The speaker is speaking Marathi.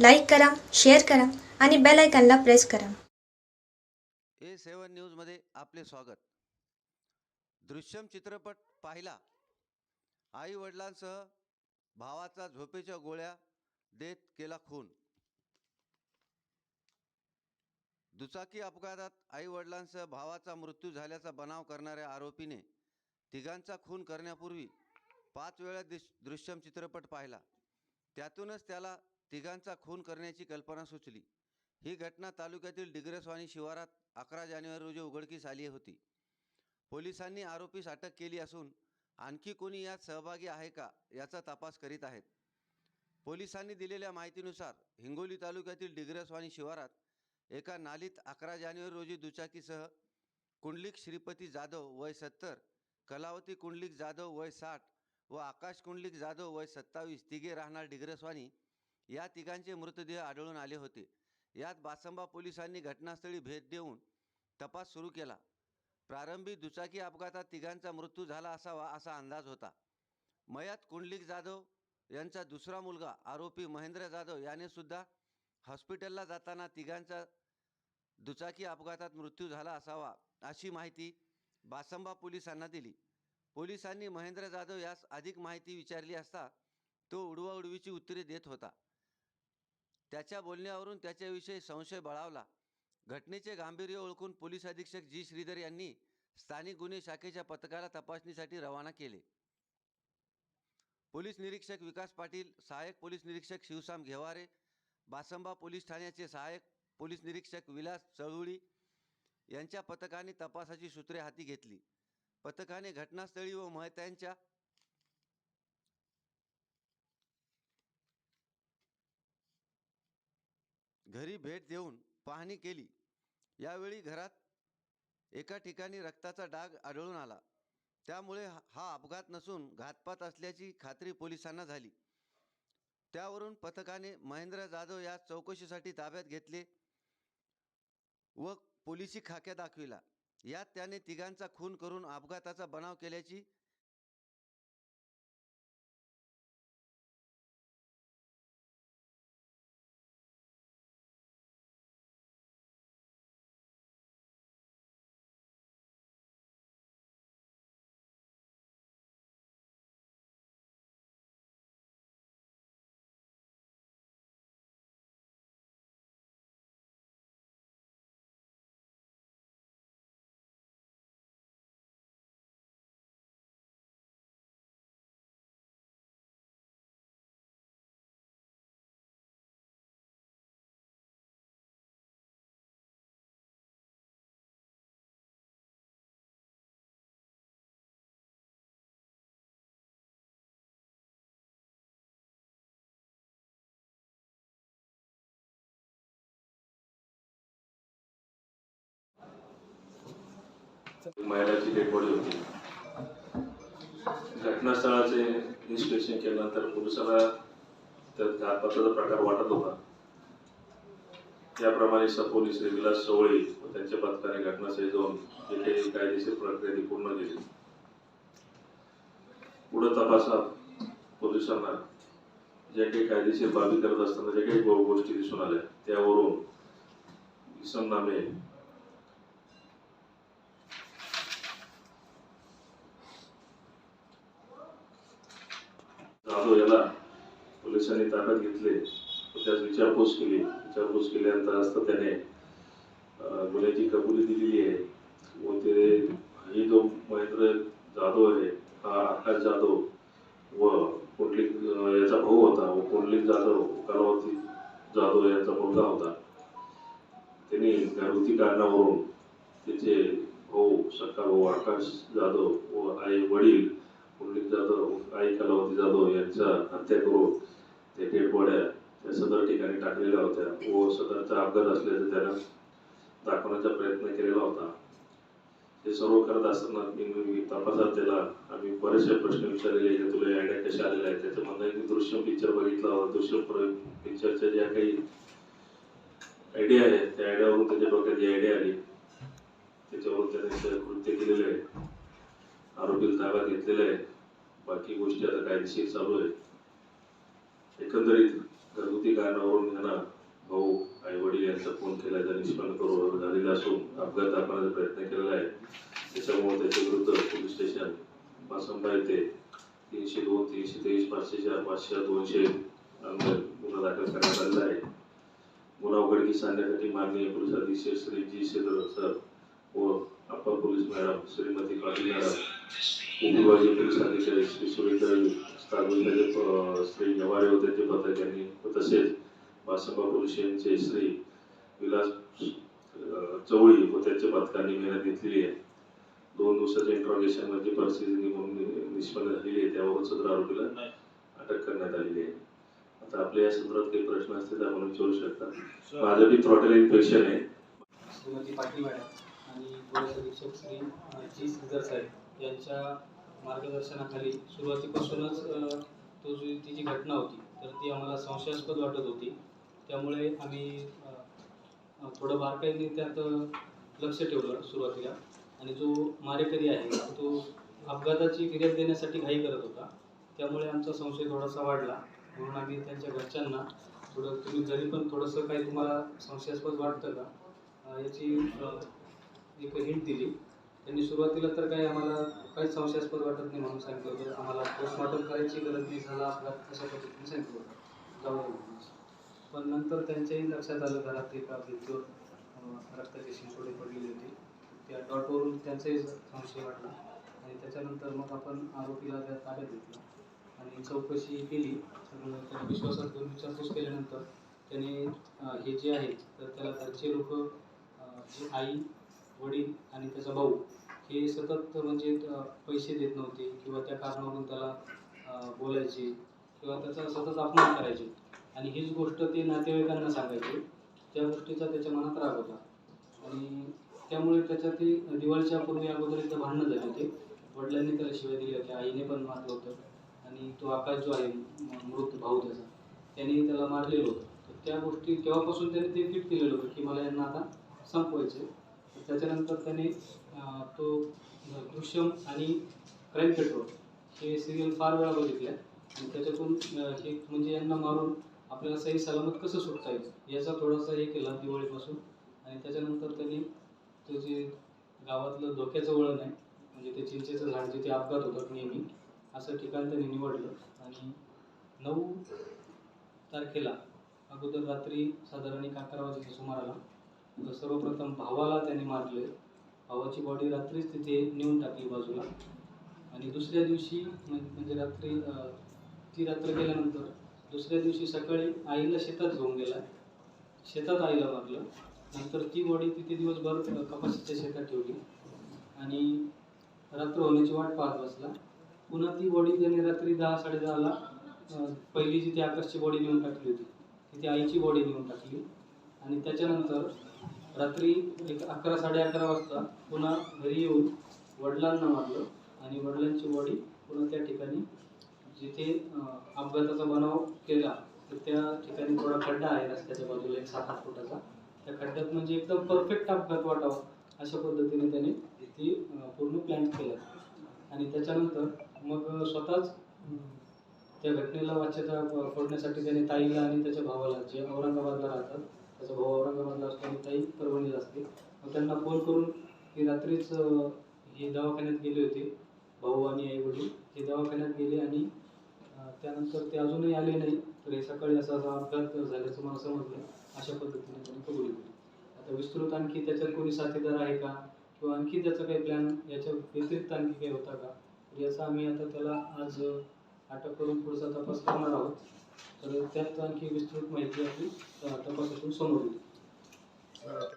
लाईक करा शेअर करा आणि बेल आयकॉनला प्रेस करा. ए सेवन न्यूजमध्ये आपले स्वागत. दृश्यम चित्रपट पाहिला. आई वडिलांसह भावाचा झोपेच्या गोळ्या देत केला खून. दुचाकी अपघातात आई वडिलांसह भावाचा मृत्यू झाल्याचा बनाव करणाऱ्या आरोपीने तिघांचा खून करण्यापूर्वी पाच वेळा दृश्यम चित्रपट पाहिला. त्यातूनच त्याला तिघांचा खून करण्याची कल्पना सुचली. ही घटना तालुक्यातील डिग्रसवाणी शिवारात अकरा जानेवारी रोजी उघडकीस आली होती. पोलिसांनी आरोपीस अटक केली असून आणखी कोणी यात सहभागी आहे का याचा तपास करीत आहेत. पोलिसांनी दिलेल्या माहितीनुसार हिंगोली तालुक्यातील डिग्रसवाणी शिवारात एका नालीत अकरा जानेवारी रोजी दुचाकीसह कुंडलिक श्रीपती जाधव वय सत्तर कलावती कुंडलिक जाधव वय साठ व आकाश कुंडलिक जाधव वय सत्तावीस तिघे राहणार डिग्रसवाणी या तिघांचे मृतदेह आढळून आले होते. यात बासंबा पोलिसांनी घटनास्थळी भेट देऊन तपास सुरू केला. प्रारंभी दुचाकी अपघातात तिघांचा मृत्यू झाला असावा असा अंदाज होता. मयात कुंडलिक जाधव यांचा दुसरा मुलगा आरोपी महेंद्र जाधव याने सुद्धा हॉस्पिटलला जाताना तिघांचा दुचाकी अपघातात मृत्यू झाला असावा अशी माहिती बासंबा पोलिसांना दिली. पोलिसांनी महेंद्र जाधव यास अधिक माहिती विचारली असता तो उडवाउडवीची उत्तरे देत होता. त्याच्या बोलण्यावरून त्याच्याविषयी संशय बळावला. घटनेचे गांभीर्य ओळखून पोलीस अधीक्षक जी. श्रीधर यांनी स्थानिक गुन्हे शाखेच्या पथकाला तपासणीसाठी रवाना केले. पोलीस निरीक्षक विकास पाटील सहाय्यक पोलीस निरीक्षक शिवसाम घेवारे बासंबा पोलीस ठाण्याचे सहाय्यक पोलीस निरीक्षक विलास चळवळी यांच्या पथकाने तपासाची सूत्रे हाती घेतली. पथकाने घटनास्थळी व महत्यांच्या घरी भेट देऊन पाहणी केली. यावेळी घरात एका ठिकाणी रक्ताचा डाग आढळून आला. त्यामुळे हा- अपघात नसून घातपात असल्याची खात्री पोलिसांना झाली. त्यावरून पथकाने महेंद्र जाधव या चौकशीसाठी ताब्यात घेतले व पोलिसी खाक्या दाखविला. यात त्याने तिघांचा खून करून अपघाताचा बनाव केल्याची महिलाची डेड बॉडी होती. घटनास्थळाचे इन्स्पेक्शन केल्यानंतर पोलिसाला तर घातपाताचा प्रकार वाटत होता. त्याप्रमाणे सपोलीस विलास चवळे व त्यांच्या पथकाने घटनास्थळी जाऊन जे कायदेशीर प्रक्रिया पूर्ण केली. पुढे तपासात पोलिसांना ज्या काही कायदेशीर बाबी करत असताना ज्या काही गोष्टी दिसून आल्या त्यावरून इसम नामे जाधव याला पोलिसांनी ताब्यात घेतले. त्यास विचारपूस केली. विचारपूस केल्यानंतर असता त्याने गुन्ह्याची कबुली दिलेली आहे. व ते ही जो महेंद्र जाधव आहे हा आकाश जाधव व कुंडलिक याचा भाऊ होता व कुंडलिक जाधव कलावती जाधव यांचा मुलगा होता. त्यांनी घरगुती कारणावरून त्याचे भाऊ सकाळ भाऊ आकाश जाधव व आई वडील पुंडलिक जाधव आई कलावती जाधव यांच्या हत्या करून ते डेड त्या सदर ठिकाणी टाकलेल्या होत्या. व सदरचा अपघात असल्याचं त्यानं दाखवण्याचा प्रयत्न केलेला होता. हे सर्व करत असताना मी तपासात त्याला आम्ही बरेचसे प्रश्न विचारलेले की तुला आयडिया कशा आलेल्या आहेत? त्याचं म्हणणं मी दृश्यम पिक्चर बघितला होता. दृश्यम पिक्चरच्या ज्या काही आयडिया आहेत त्या आयडियावरून त्याच्या डोक्यात जी आयडिया आली. त्याच्यावरून त्याने कृत्य केलेलं आहे. आरोपीला ताब्यात घेतलेलं आहे. बाकी गोष्टी आता कायदेशीर चालू आहे एकंदरीत घरगुती कारणावरून यांना भाऊ आई वडील यांचा फोन केला निष्पन्न करून झालेला असून अपघात दाखवण्याचा प्रयत्न केलेला आहे. त्याच्यामुळे त्याच्या विरुद्ध पोलीस स्टेशन मासंबा येथे तीनशे दोन तीनशे तेवीस पाचशे चार पाचशे दोनशे गुन्हा दाखल करण्यात आलेला आहे. गुन्हा उघडकीस आणण्यासाठी माननीय पोलीस अधीक्षक श्री जी शेदर सर व upper police madam Shrimati Patil madam police अधिकारी श्री स्थापनेचे अ, श्री नवारे व त्यांचे पथक यांनी तसेच पोलीस स्टेशनचे श्री विलास चवळी व त्यांच्या पथकांनी मेहनत घेतलेली आहे. दोन दिवसाच्या इंट्रॉगेशनमध्ये परिस्थिती निघून निष्पन्न झालेली आहे. त्यावरून सदर आरोपीला अटक करण्यात आलेली आहे. आता आपल्या या संदर्भात काही प्रश्न असतील तर आपण विचारू शकता. माझं बी थ्रॉटल इन्फेक्शन आहे. श्रीमती पाटील मॅडम आणि पोलीस अधीक्षक श्री जी. श्रीधर साहेब. यांच्या मार्गदर्शनाखाली सुरुवातीपासूनच तो जी ती जी घटना होती तर ती आम्हाला संशयास्पद वाटत होती. त्यामुळे आम्ही थोडं बारकाईने त्यात लक्ष ठेवलं सुरुवातीला. आणि जो मारेकरी आहे तो अपघाताची फिर्याद देण्यासाठी घाई करत होता. त्यामुळे आमचा संशय थोडासा वाढला. म्हणून आम्ही त्यांच्या घरच्यांना थोडं तुम्ही जरी पण थोडंसं काही तुम्हाला संशयास्पद वाटतं का? याची एक हिंट दिली. त्यांनी सुरुवातीला तर काही आम्हाला काहीच संशयास्पद वाटत नाही म्हणून सांगितलं होतं. आम्हाला पोस्टमॉर्टम करायची गरज नाही झाला आपला अशा पद्धतीने सांगितलं होतं. जाऊ. पण नंतर त्यांच्याही लक्षात आलं घरात एका भिंतीवर रक्ताची शिंतोडे पडलेली होती. त्या डॉटवरून त्यांचाही संशय वाटला आणि त्याच्यानंतर मग आपण आरोपीला त्या ताब्यात घेतलं. आणि चौकशी केली. तर त्याला विश्वासात घेऊन विचारपूस केल्यानंतर त्याने हे जे आहे तर त्याला घरचे लोक जी आई वडील आणि त्याचा भाऊ हे सतत म्हणजे पैसे देत नव्हते किंवा त्या कारणावरून त्याला बोलायचे किंवा त्याचा सतत अपमान करायचे. आणि हीच गोष्ट ते नातेवाईकांना सांगायचे. त्या गोष्टीचा त्याच्या मनात राग होता. आणि त्यामुळे त्याच्या ते दिवाळीच्या पूर्वी अगोदर एकदा भांडणं झाले होते. वडिलांनी त्याला शिवाय दिल्या होत्या आईने पण मारलं होतं. आणि तो आकाश जो आहे मृत भाऊ त्याचा त्याने त्याला मारलेलं होतं. तर त्या गोष्टी तेव्हापासून त्याने ते फिट केलेलं होतं की मला यांना आता संपवायचं त्याच्यानंतर त्याने तो दृश्यम आणि क्राईम पेट्रोल हे सिरियल फार वेळा बघितल्या. आणि त्याच्यातून हे म्हणजे यांना मारून आपल्याला सही सलामत कसं सुटता येईल याचा थोडासा हे केला दिवाळीपासून. आणि त्याच्यानंतर त्यांनी तो जे गावातलं धोक्याचं वळण आहे म्हणजे ते चिंचेचं झाड जिथे अपघात होतात नेहमी असं ठिकाण त्यांनी निवडलं. आणि नऊ तारखेला अगोदर रात्री साधारण एक अकरा वाजेच्या सुमाराला तर सर्वप्रथम भावाला त्याने मारले. भावाची बॉडी रात्रीच तिथे नेऊन टाकली बाजूला. आणि दुसऱ्या दिवशी म्हणजे रात्री ती रात्र गेल्यानंतर दुसऱ्या दिवशी सकाळी आईला शेतात घेऊन गेला. शेतात आईला मारलं. नंतर ती बॉडी तिथे दिवसभर कपाशीच्या शेतात ठेवली. आणि रात्र होण्याची वाट पाहत बसला. पुन्हा ती बॉडी त्याने रात्री दहा साडेदहाला पहिली जिथे आकाशची बॉडी नेऊन टाकली होती तिथे आईची बॉडी नेऊन टाकली. आणि त्याच्यानंतर रात्री एक अकरा साडे अकरा वाजता पुन्हा घरी येऊन वडिलांना मारलं आणि वडिलांची बॉडी पुन्हा त्या ठिकाणी जिथे अपघाताचा बनाव केला तर त्या ठिकाणी थोडा खड्डा आहे रस्त्याच्या बाजूला एक सात आठ फुटाचा. त्या खड्ड्यात म्हणजे एकदम परफेक्ट अपघात वाटावा अशा पद्धतीने त्याने ती पूर्ण प्लॅन केलं. आणि त्याच्यानंतर मग स्वतःच त्या घटनेला वाच्यता फोडण्यासाठी त्याने ताईला आणि त्याच्या भावाला जे औरंगाबादला राहतात त्याचा भाऊ औरंगाबादला असतो आणि ताई परभणीला असते. मग त्यांना फोन करून की रात्रीच हे दवाखान्यात गेले होते भाऊ आणि आई वडील. हे दवाखान्यात गेले आणि त्यानंतर ते अजूनही आले नाही. तर हे सकाळी असा असा अपघात झाल्याचं मला समजलं. अशा पद्धतीने त्यांनी कबुली केली. आता विस्तृत आणखी त्याच्यात कोणी साथीदार आहे का? किंवा आणखी त्याचा काही प्लॅन याच्या व्यतिरिक्त आणखी काही होता का? याचा आम्ही आता त्याला आज अटक करून पुढचा तपास करणार आहोत. तर त्यात आणखी विस्तृत माहिती आपली अं, तपासातून समोर येईल.